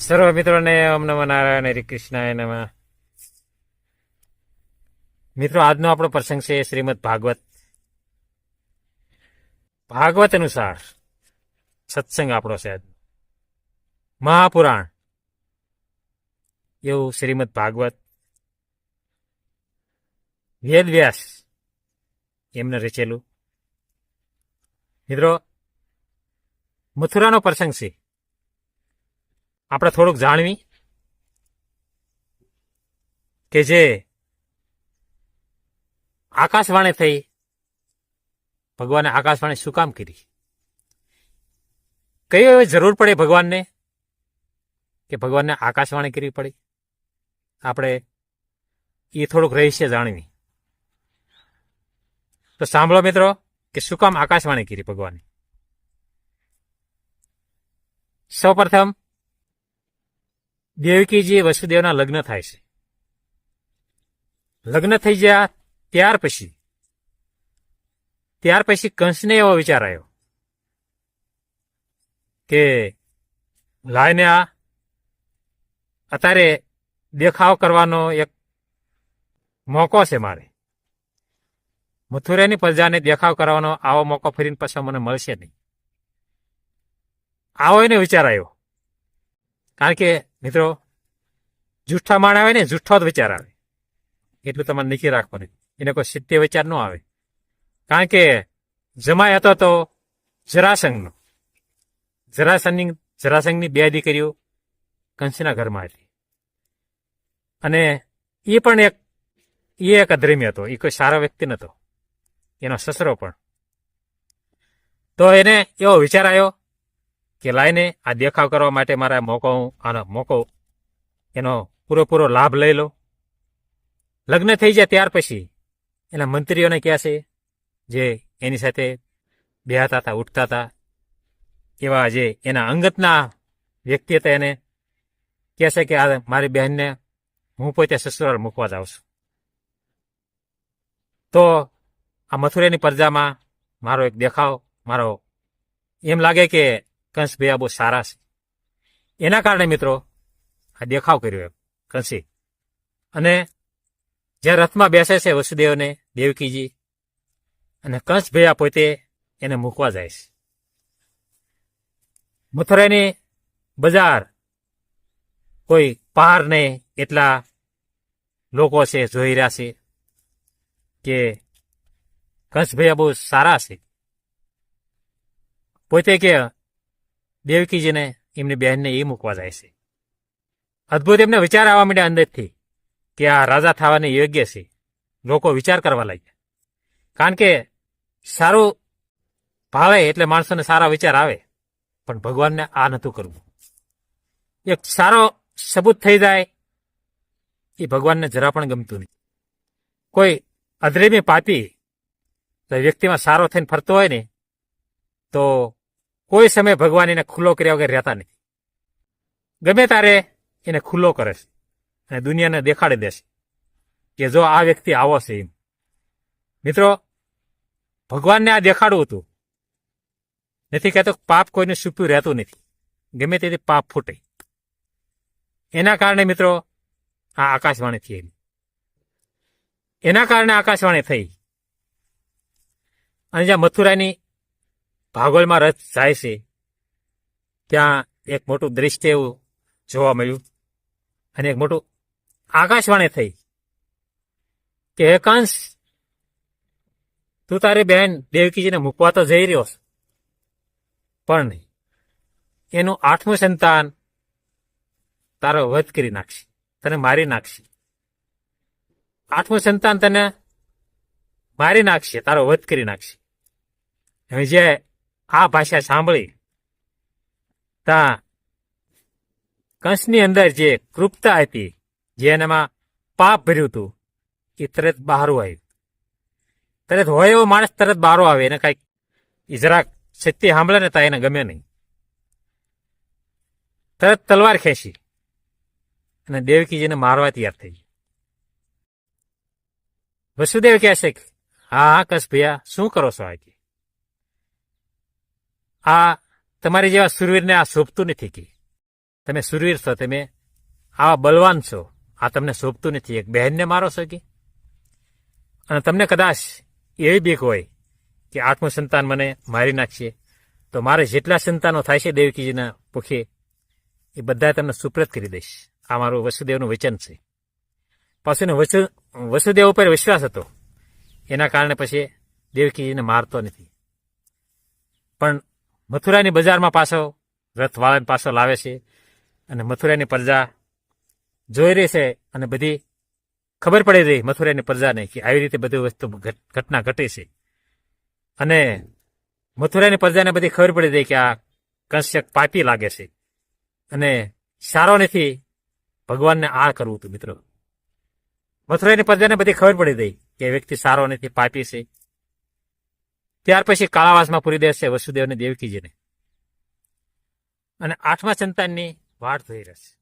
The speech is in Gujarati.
સર્વ મિત્રોને ઓમ નમઃ નારાયણ હરે કૃષ્ણાય મિત્રો આજનો આપણો પ્રસંગ છે શ્રીમદ ભાગવત ભાગવત અનુસાર સત્સંગ આપણો છે આજનો મહાપુરાણ એવું શ્રીમદ ભાગવત વેદ વ્યાસ એમને રચેલું। મિત્રો મથુરાનો પ્રસંગ છે। આપણે થોડુંક જાણવી કે જે આકાશવાણી થઈ, ભગવાને આકાશવાણી શું કામ કરી કઈ એવી જરૂર પડે ભગવાનને કે ભગવાનને આકાશવાણી કરવી પડી? આપણે એ થોડુંક રહસ્ય જાણવી. તો સાંભળો મિત્રો કે શું કામ આકાશવાણી કરી ભગવાને? સૌપ્રથમ દેવકીજી વસુદેવના લગ્ન થાય છે. લગ્ન થઈ ગયા ત્યાર પછી ત્યાર પછી કંસને એવો વિચાર આવ્યો કે લાઈને આ અત્યારે દેખાવ કરવાનો એક મોકો છે મારે. મથુરાની પ્રજાને દેખાવ કરવાનો આવો મોકો ફરીને પાછો મને મળશે નહીં. આવો એને વિચાર આવ્યો. કારણ કે મિત્રો, જુઠ્ઠા માણ આવે ને, જુઠ્ઠો જ વિચાર આવે. એટલું તમારે નીકળી રાખવાનું. એને કોઈ સિત્ય વિચાર ન આવે. કારણ કે જમાય હતો તો જરાસંઘનો. જરાસંઘની જરાસંઘની બે દીકરીઓ કંસના ઘરમાં હતી. અને એ પણ એક, એ એક અધર્મી હતો. એ કોઈ સારો વ્યક્તિ નહોતો એનો સસરો પણ. તો એને એવો વિચાર આવ્યો કે લાઈને આ દેખાવ કરવા માટે મારા મોકો આનો મોકો એનો પૂરેપૂરો લાભ લઈ લો લગ્ન થઈ જાય ત્યાર પછી એના મંત્રીઓને કહે છે જે એની સાથે બેહતા હતા, ઉઠતા હતા, એવા જે એના અંગતના વ્યક્તિ હતા એને કહે છે કે આ મારી બહેનને હું પોતે સસુરાલ મૂકવા જાઉં છું. તો આ મથુરાની પ્રજામાં મારો એક દેખાવ, મારો એમ લાગે કે કંસ ભૈયા બહુ સારા છે. એના કારણે મિત્રો, આ દેખાવ કર્યો એમ, કંસી. અને જ્યાં રથમાં બેસે છે વસુદેવને, દેવકીજી, અને કંસ ભૈયા પોતે એને મૂકવા જાય છે. મથુરાની બજાર કોઈ પહાર નહીં એટલા લોકો છે, જોઈ રહ્યા છે કે કંસ ભૈયા બહુ સારા છે. પોતે કે દેવકીજીને એમની બહેનને એ મૂકવા જાય છે. અદભુત એમને વિચાર આવવા માંડ્યા અંદરથી કે આ રાજા થવાને યોગ્ય છે. લોકો વિચાર કરવા લાગ્યા. કારણ કે સારું ભાવે એટલે માણસોને સારા વિચાર આવે, પણ ભગવાનને આ નહોતું કરવું. એક સારો સબૂત થઈ જાય એ ભગવાનને જરા પણ ગમતું નહીં કોઈ અધરેમી પાપી વ્યક્તિમાં સારો થઈને ફરતો હોય ને, તો કોઈ સમય ભગવાન એને ખુલ્લો કર્યા વગર રહેતા નથી. ગમે તારે એને ખુલ્લો કરે છે અને દુનિયાને દેખાડી દેશે કે જો આ વ્યક્તિ આવો છે એમ. મિત્રો, ભગવાનને આ દેખાડવું હતું. નથી કહેતો પાપ કોઈને છુપ્યું રહેતું નથી. ગમે તેથી પાપ ફૂટે. એના કારણે મિત્રો, આ આકાશવાણી થઈ. એના કારણે આકાશવાણી થઈ. અને જ્યાં મથુરાની ભાગોળમાં રથ જાય છે. ત્યાં એક મોટું દ્રશ્ય એવું જોવા મળ્યું અને એક મોટું આકાશવાણી થઈ કે, એકાંશ, તું તારી બહેન દેવકીજીને મૂકવા તો જઈ રહ્યો પણ એનું આઠમું સંતાન તારો વધ કરી નાખશે, તને મારી નાખશે. આઠમું સંતાન તને મારી નાખશે, તારો વધ કરી નાખશે. હવે જે આ ભાષા સાંભળી, તા કંસની અંદર જે કૃપતા હતી જેનામાં પાપ ભર્યું હતું, એ તરત બહાર આવ્યું. તરત હોય એવો માણસ તરત બહાર આવે, એને કાંઈક જરાક સત્ય સાંભળે ને તા એને ગમે નહીં. તરત તલવાર ખેંચી અને દેવકીજીને મારવા તૈયાર થઈ વસુદેવ કહે હા હા કસ ભૈયા, શું કરો છો આ કે આ તમારી જેવા સુરવીરને આ શોભતું નથી કે. તમે સુરવીર છો, તમે આવા બલવાન છો, આ તમને શોભતું નથી. એક બહેનને મારો છો કે? અને તમને કદાચ એવી બીક હોય કે આઠમું સંતાન મને મારી નાખશે, તો મારે જેટલા સંતાનો થાય છે દેવકીજીના પુખે, એ બધા તમને સુપ્રત કરી દઈશ. આ મારું વસુદેવનું વચન છે. પાછું એને વસુ, વસુદેવ ઉપર વિશ્વાસ હતો. એના કારણે પછી દેવકીજીને મારતો નથી. પણ મથુરાની બજારમાં પાછો રથવાળાને પાછો લાવે છે અને મથુરાની પ્રજા જોઈ રહી છે અને બધી ખબર પડી રહી મથુરાની પ્રજાને કે આવી રીતે બધી વસ્તુ ઘટના ઘટે છે. અને મથુરાની પ્રજાને બધી ખબર પડી રહી કે આ કશ્યક પાપી લાગે છે. અને સારો નથી, ભગવાનને આ કરવું હતું મિત્રો. મથુરાની પ્રજાને બધી ખબર પડી ગઈ કે વ્યક્તિ સારો નથી, પાપી છે. ત્યાર પછી કાળાવાસમાં પૂરી દેશે વસુદેવ અને દેવકીજીને. અને આઠમા સંતાનની વાટ થઈ રહેશે.